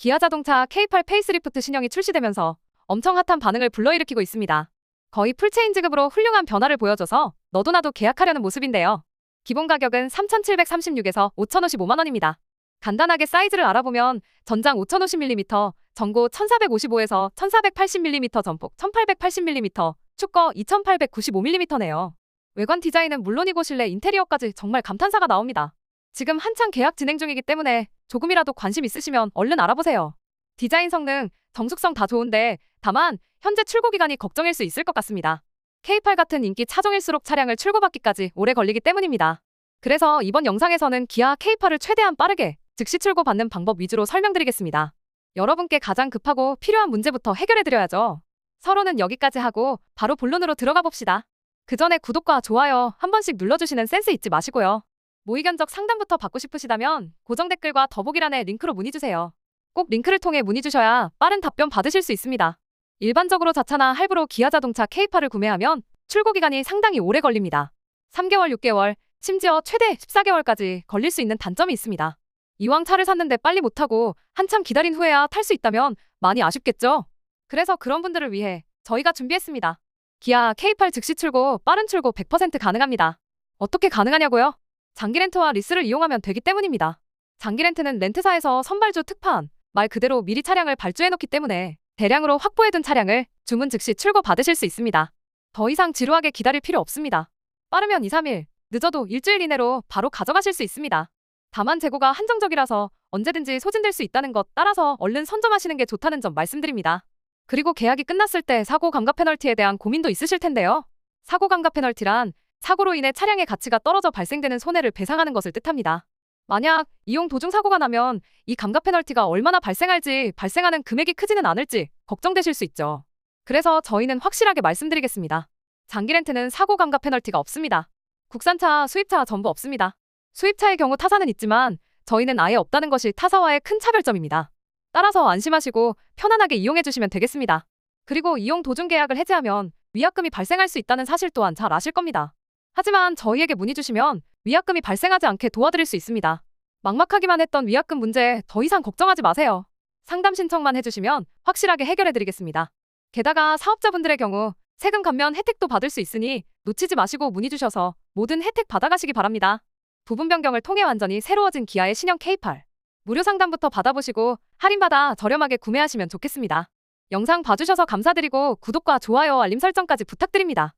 기아 자동차 K8 페이스리프트 신형이 출시되면서 엄청 핫한 반응을 불러일으키고 있습니다. 거의 풀체인 지급으로 훌륭한 변화를 보여줘서 너도 나도 계약하려는 모습인데요. 기본 가격은 3,736에서 5,055만 원입니다. 간단하게 사이즈를 알아보면 전장 5,050mm, 전고 1,455에서 1,480mm 전폭 1,880mm, 축거 2,895mm네요. 외관 디자인은 물론이고 실내 인테리어까지 정말 감탄사가 나옵니다. 지금 한창 계약 진행 중이기 때문에 조금이라도 관심 있으시면 얼른 알아보세요. 디자인 성능, 정숙성 다 좋은데 다만 현재 출고 기간이 걱정일 수 있을 것 같습니다. K8 같은 인기 차종일수록 차량을 출고받기까지 오래 걸리기 때문입니다. 그래서 이번 영상에서는 기아 K8을 최대한 빠르게 즉시 출고받는 방법 위주로 설명드리겠습니다. 여러분께 가장 급하고 필요한 문제부터 해결해드려야죠. 서로는 여기까지 하고 바로 본론으로 들어가 봅시다. 그 전에 구독과 좋아요 한 번씩 눌러주시는 센스 잊지 마시고요. 모의견적 상담부터 받고 싶으시다면 고정 댓글과 더보기란에 링크로 문의주세요. 꼭 링크를 통해 문의주셔야 빠른 답변 받으실 수 있습니다. 일반적으로 자차나 할부로 기아 자동차 K8을 구매하면 출고 기간이 상당히 오래 걸립니다. 3개월, 6개월, 심지어 최대 14개월까지 걸릴 수 있는 단점이 있습니다. 이왕 차를 샀는데 빨리 못 타고 한참 기다린 후에야 탈 수 있다면 많이 아쉽겠죠? 그래서 그런 분들을 위해 저희가 준비했습니다. 기아 K8 즉시 출고, 빠른 출고 100% 가능합니다. 어떻게 가능하냐고요? 장기 렌트와 리스를 이용하면 되기 때문입니다. 장기 렌트는 렌트사에서 선발주 특판, 말 그대로 미리 차량을 발주해놓기 때문에 대량으로 확보해둔 차량을 주문 즉시 출고 받으실 수 있습니다. 더 이상 지루하게 기다릴 필요 없습니다. 빠르면 2, 3일, 늦어도 일주일 이내로 바로 가져가실 수 있습니다. 다만 재고가 한정적이라서 언제든지 소진될 수 있다는 것 따라서 얼른 선점하시는 게 좋다는 점 말씀드립니다. 그리고 계약이 끝났을 때 사고 감가 페널티에 대한 고민도 있으실 텐데요. 사고 감가 페널티란 사고로 인해 차량의 가치가 떨어져 발생되는 손해를 배상하는 것을 뜻합니다. 만약 이용 도중 사고가 나면 이 감가 페널티가 얼마나 발생할지 발생하는 금액이 크지는 않을지 걱정되실 수 있죠. 그래서 저희는 확실하게 말씀드리겠습니다. 장기 렌트는 사고 감가 페널티가 없습니다. 국산차, 수입차 전부 없습니다. 수입차의 경우 타사는 있지만 저희는 아예 없다는 것이 타사와의 큰 차별점입니다. 따라서 안심하시고 편안하게 이용해 주시면 되겠습니다. 그리고 이용 도중 계약을 해지하면 위약금이 발생할 수 있다는 사실 또한 잘 아실 겁니다. 하지만 저희에게 문의 주시면 위약금이 발생하지 않게 도와드릴 수 있습니다. 막막하기만 했던 위약금 문제 더 이상 걱정하지 마세요. 상담 신청만 해주시면 확실하게 해결해드리겠습니다. 게다가 사업자분들의 경우 세금 감면 혜택도 받을 수 있으니 놓치지 마시고 문의 주셔서 모든 혜택 받아가시기 바랍니다. 부분 변경을 통해 완전히 새로워진 기아의 신형 K8. 무료 상담부터 받아보시고 할인받아 저렴하게 구매하시면 좋겠습니다. 영상 봐주셔서 감사드리고 구독과 좋아요 알림 설정까지 부탁드립니다.